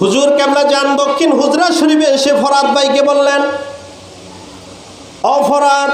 হুজুর কেবলা যান? দক্ষিণ হুজরা শরীফে এসে ফরাদ ভাইকে বললেন, ও ফরাদ,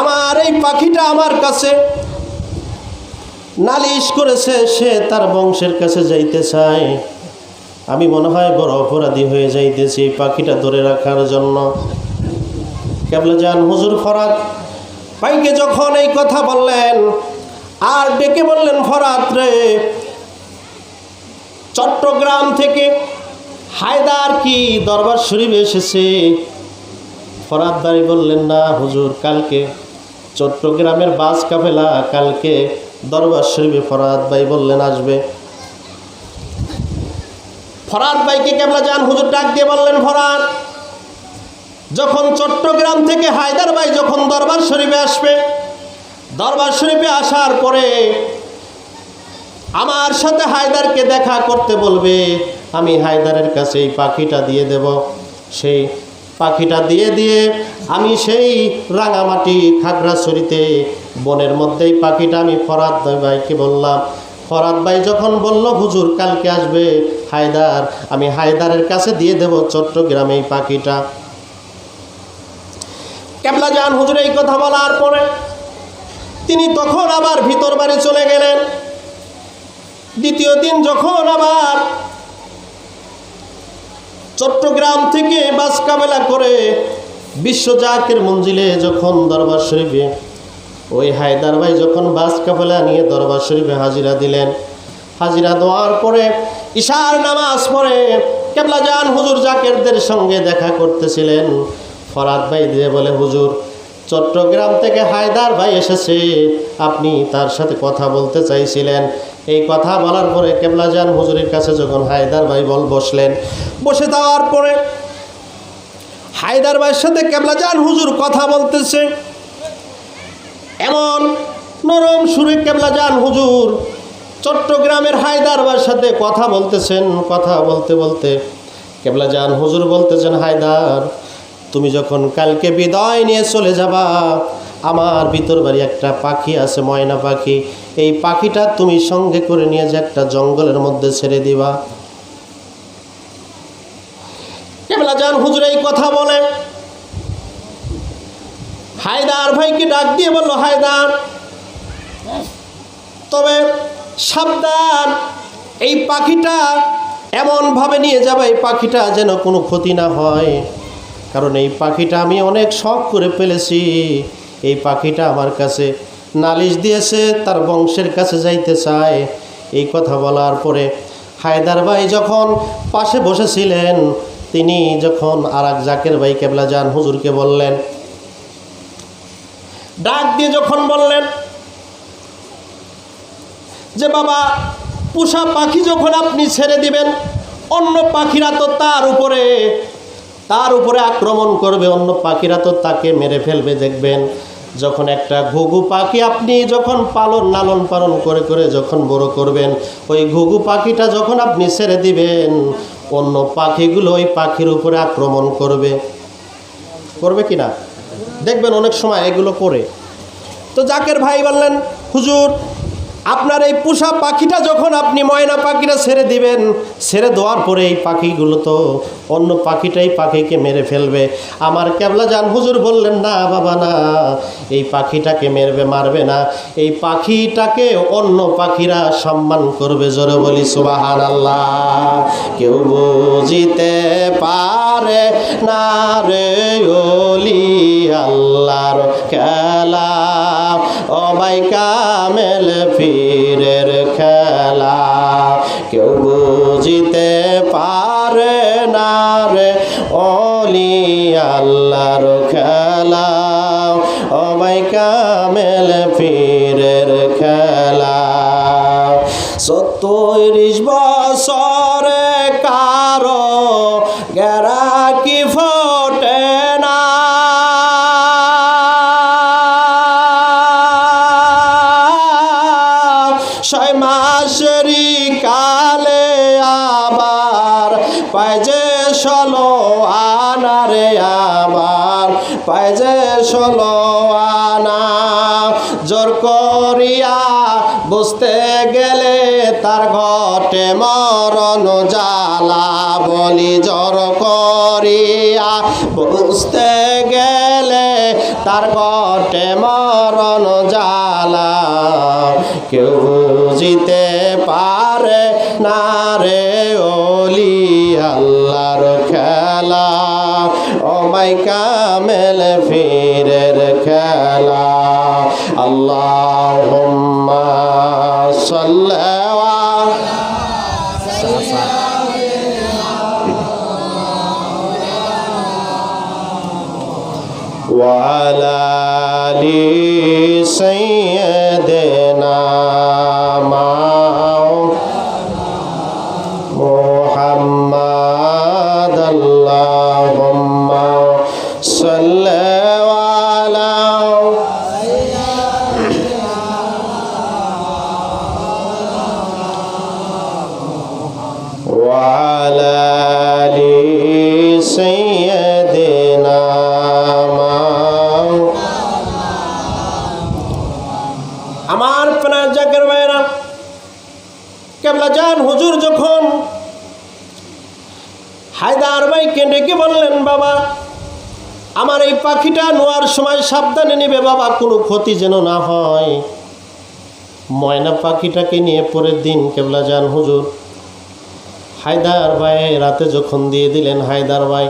আমার এই পাখিটা আমার কাছে নালিশ করেছে, সে তার বংশের কাছে যাইতে চায়। আমি মনে হয় বড় অপরাধী হয়ে যাইতেছি এই পাখিটা ধরে রাখার জন্য। কেবলা যান হুজুর ফরাদ? ভাইকে যখন এই কথা বললেন, আর ডেকে বললেন ফরাত রে চট্টগ্রাম থেকে হায়দার কি দরবার শরীফ এসেছে? ফরাত বাড়ি বললেন, না হুজুর, কালকে চট্টগ্রামের বাস কাফেলা, কালকে দরবার শরীফে ফরাত ভাই বললেন, আসবে। ফরাদ ভাইকে কেবলা যান, হুজুর ডাক দিয়ে বললেন ফরাত যখন চট্টগ্রাম থেকে হায়দার ভাই যখন দরবার শরীফে আসবে, দরবার শরীফে আসার পরে আমার সাথে হায়দারকে দেখা করতে বলবে, আমি হায়দারের কাছে এই পাখিটা দিয়ে দেব। সেই পাখিটা দিয়ে দিয়ে আমি সেই রাঙামাটি খাগড়াছড়িতে বনের মধ্যেই পাখিটা আমি ফরাদ ভাইকে বললাম। ফরাদ ভাই যখন বলল, হুজুর, কালকে আসবে হায়দার, আমি হায়দারের কাছে দিয়ে দেব চট্টগ্রামে এই পাখিটা। কেবলা যান হুজুর এই কথা বলার পরে তিনি তখন আবার ভিতর বাড়ি চলে গেলেন। দ্বিতীয় দিন যখন আবার চট্টগ্রাম থেকে বাস কাবেলা করে বিশ্বজাকের মঞ্জিলে যখন দরবার শরীফে, ওই হায়দার ভাই যখন বাস কাফেলা নিয়ে দরবার শরীফে হাজিরা দিলেন, হাজিরা দেওয়ার পরে ইশার নামাজ পরে কেবলা যান হুজুর জাকেরদের সঙ্গে দেখা করতেছিলেন। ফরাদ ভাই দিয়ে বলে, হুজুর, চট্টগ্রাম থেকে হায়দার ভাই এসেছে। আপনি তার সাথে কথা বলতে চাইছিলেন। এই কথা বলার পরে কেবলা যান হুজুরের কাছে যখন হায়দার ভাই বল বসলেন, বসে যাওয়ার পরে হায়দার ভাইয়ের সাথে কেবলা যান হুজুর কথা বলতেছে। এমন নরম সুরে কেবলা যান হুজুর চট্টগ্রামের হায়দারবার সাথে কথা বলতেছেন, কথা বলতে বলতে কেবলা যান হুজুর বলতেছেন, হায়দার, তুমি যখন কালকে বিদায় নিয়ে চলে যাবা আমার ভিতর বাড়ি একটা পাখি আছে, ময়না পাখি। এই পাখিটা তুমি সঙ্গে করে নিয়ে যে একটা জঙ্গলের মধ্যে ছেড়ে দিবা। কেবলা যান হুজুর এই কথা বলে। হায়দার ভাইকে ডাক দিয়ে বলল, হায়দার, তবে সাবধান, এই পাখিটা এমনভাবে নিয়ে যাবে, এই পাখিটা যেন কোনো ক্ষতি না হয়। কারণ এই পাখিটা আমি অনেক শখ করে ফেলেছি। এই পাখিটা আমার কাছে নালিশ দিয়েছে, তার বংশের কাছে যাইতে চায়। এই কথা বলার পরে হায়দার ভাই যখন পাশে বসেছিলেন, তিনি যখন আর এক জাকের ভাই কেবলা যান হুজুরকে বললেন, ডাক দিয়ে যখন বললেন যে, বাবা, পোষা পাখি যখন আপনি ছেড়ে দিবেন, অন্য পাখিরা তো তার উপরে তার উপরে আক্রমণ করবে, অন্য পাখিরা তো তাকে মেরে ফেলবে, দেখবেন। যখন একটা ঘুঘু পাখি আপনি যখন পালন লালন পালন করে করে যখন বড় করবেন, ওই ঘুঘু পাখিটা যখন আপনি ছেড়ে দিবেন, অন্য পাখিগুলো ওই পাখির উপরে আক্রমণ করবে। করবে কি না? দেখবেন অনেক সময় এগুলো করে। তো জাকের ভাই বললেন, হুজুর আপনার এই পোষা পাখিটা যখন আপনি ময়না পাখিটা ছেড়ে দিবেন, ছেড়ে দেওয়ার পরে এই পাখিগুলো তো অন্য পাখিটাই পাখিকে মেরে ফেলবে। আমার কেবলা যান হুজুর বললেন, না বাবা, না, এই পাখিটাকে মেরবে, মারবে না। এই পাখিটাকে অন্য পাখিরা সম্মান করবে জোরে বলি সুবাহান আল্লাহ কেউ বুঝিতে পারে না রে ওলি আল্লাহর খেলা। অবাই কামেল ফিরের খেলা। কেউ বুঝিতে পারে না রে অলি আল্লাহর খেলা। অবাই কামেল ফিরের খেলা। সত্তরিশ বছরে কারও আনারে আবার। পায় যে ষোলো আনা। জোর করিয়া বুঝতে গেলে তার ঘটে মরণ জ্বালা। বলি জোর করিয়া বুঝতে গেলে তার ঘটে মরণ জ্বালা। কেউ বুঝিতে পারে না রে ওলি ও মাই কামেল ফিরের খেলা আল্লাহ সাল্লাল্লাহু وعلى آل سيدنا হায়দার ভাইকে ডেকে বললেন, বাবা? আমার এই পাখিটা নোয়ার সময় সাবধানে নেবে, বাবা, কোনো ক্ষতি যেন না হয়। ময়না পাখিটাকে নিয়ে পরের দিন কেবলা যান হুজুর। হায়দার ভাই রাতে যখন দিয়ে দিলেন, হায়দার ভাই,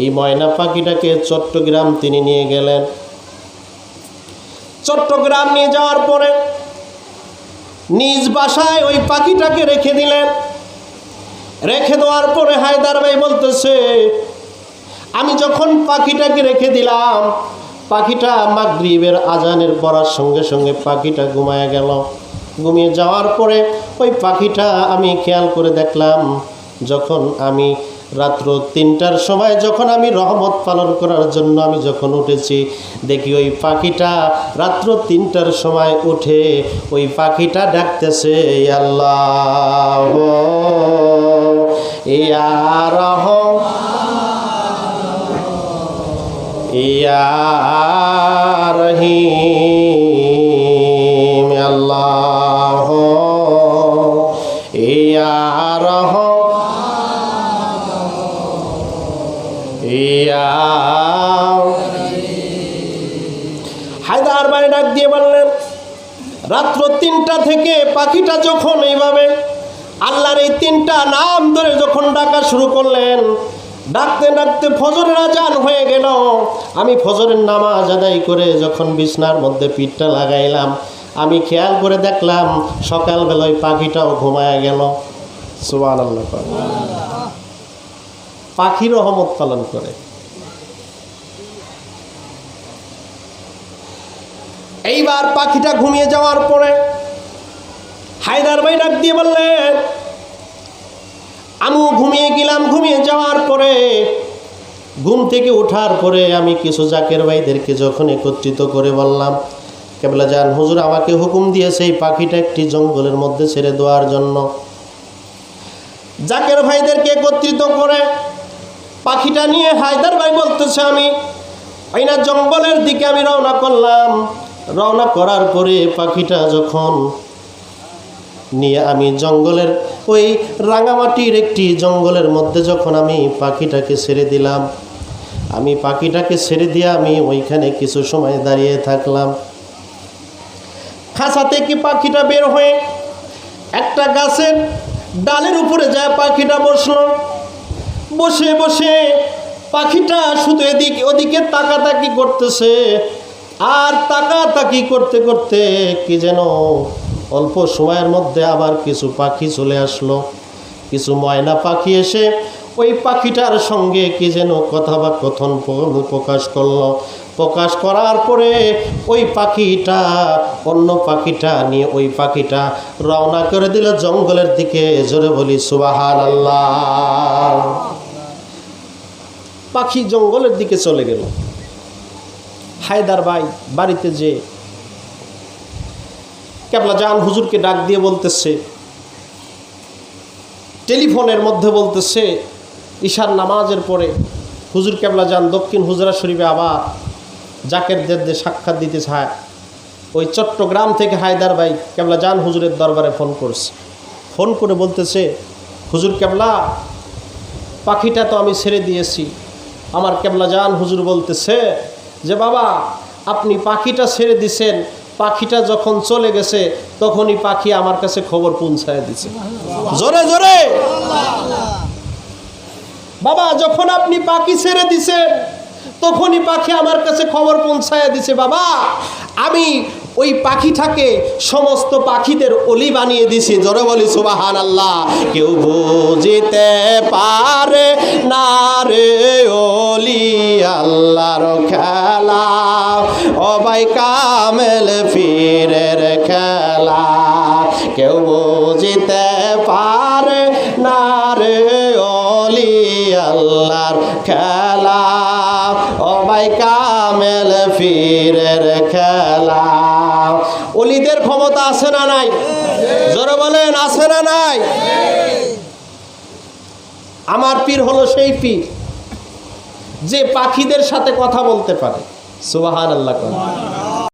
এই ময়না পাখিটাকে চট্টগ্রাম তিনি নিয়ে গেলেন। চট্টগ্রাম নিয়ে যাওয়ার পরে নিজ বাসায় ওই পাখিটাকে রেখে দিলেন। রেখে দেওয়ার পরে হায়দার ভাই বলতেছে, আমি যখন পাখিটাকে রেখে দিলাম, পাখিটা মাগরিবের আজানের পড়ার সঙ্গে সঙ্গে পাখিটা ঘুমায় গেল। ঘুমিয়ে যাওয়ার পরে ওই পাখিটা আমি খেয়াল করে দেখলাম, যখন আমি রাত্র তিনটার সময় যখন আমি রহমত পালন করার জন্য আমি যখন উঠেছি, দেখি ওই পাখিটা রাত্র তিনটার সময় উঠে ওই পাখিটা ডাকতেছে, আল্লাহ! ইয়া রহম ইয়া রহিম আল্লাহ। ইয়া রহম ইয়া হায়দার ডাক দিয়ে বললেন, রাত্র তিনটা থেকে পাখিটা যখন এইভাবে আল্লাহর এই তিনটা নাম ধরে যখন ডাকা শুরু করলেন, ডাকতে ডাকতে ফজরের আজান হয়ে গেল। আমি ফজরের নামাজ আদায় করে যখন বিছনার মধ্যে পিঠটা লাগাইলাম, আমি খেয়াল করে দেখলাম সকালবেলায় পাখিটাও ঘুমায় গেল। সুবান আল্লাহ পাখি রহমত পালন করে। এইবার পাখিটা ঘুমিয়ে যাওয়ার পরে হায়দার ভাই ডাক দিয়ে বললেন আমিও ঘুমিয়ে গেলাম, ঘুমিয়ে যাওয়ার পরে, ঘুম থেকে ওঠার পরে আমি কিছু জাকের ভাইদেরকে যখন একত্রিত করে বললাম, কেবলা যান হুজুর আমাকে হুকুম দিয়েছে এই পাখিটা একটি জঙ্গলের মধ্যে ছেড়ে দেওয়ার জন্য। জাকের ভাইদেরকে একত্রিত করে পাখিটা নিয়ে হায়দার ভাই বলতেছে, আমি ওই জঙ্গলের দিকে আমি রওনা করলাম। রওনা করার পরে পাখিটা যখন নিয়ে আমি জঙ্গলের ওই রাঙামাটির একটি জঙ্গলের মধ্যে যখন আমি পাখিটাকে ছেড়ে দিলাম, আমি পাখিটাকে ছেড়ে দিয়ে আমি ওইখানে কিছু সময় দাঁড়িয়ে থাকলাম। খাঁচা থেকে পাখিটা বের হয়ে একটা গাছের ডালের উপরে যায় পাখিটা বসল। বসে বসে পাখিটা শুধু এদিক ওদিকে তাকাতাকি করতেছে, আর তাকাতাকি করতে করতে কি যেন অল্প সময়ের মধ্যে আবার কিছু পাখি চলে আসলো। কিছু ময়না পাখি এসে ওই পাখিটার সঙ্গে কি যেন কথা বা কথন প্রকাশ করল। প্রকাশ করার পরে ওই পাখিটা, অন্য পাখিটা নিয়ে ওই পাখিটা রওনা করে দিল জঙ্গলের দিকে, জোরে বলি সুবাহান আল্লাহ পাখি জঙ্গলের দিকে চলে গেল। হায়দার ভাই বাড়িতে যে কেবলা জান হুজুরকে ডাক দিয়ে বলতেছে, টেলিফোনের মধ্যে বলতেছে, ঈশার নামাজের পরে হুজুর কেবলা যান দক্ষিণ হুজরা শরীফে আবার জাকেরদের সাক্ষাৎ দিতে চায়। ওই চট্টগ্রাম থেকে হায়দার ভাই কেবলা জান হুজুরের দরবারে ফোন করছে। ফোন করে বলতেছে, হুজুর কেবলা, পাখিটা তো আমি ছেড়ে দিয়েছি। আমার কেবলা জান হুজুর বলতেছে, যে বাবা, আপনি পাখিটা ছেড়ে দিছেন পাখিটা যখন চলে গেছে, তখনই পাখি আমার কাছে খবর পৌঁছায় দিছে। জোরে জোরে! বাবা, যখন আপনি পাখি ছেড়ে দিছেন, তখনই পাখি আমার কাছে খবর পৌঁছায় দিছে, বাবা! আমি ওই পাখিটাকে সমস্ত পাখিদের অলি বানিয়ে দিছি। জোরে বলি সুবাহান আল্লাহ কেউ বুঝিতে পারে না রে অলি, আল্লাহর খেলা। অবাই কামেল ফিরের খেলা। কেউ বুঝিতে পারে না রে অলি আল্লাহর খেলা। অবাই কামেল ফিরের খেলা। অলিদের ক্ষমতা আছে না নাই? জোরে বলেন, আছে না নাই? আমার পীর হলো সেই পীর, যে পাখিদের সাথে কথা বলতে পারে। সুবাহান আল্লাহ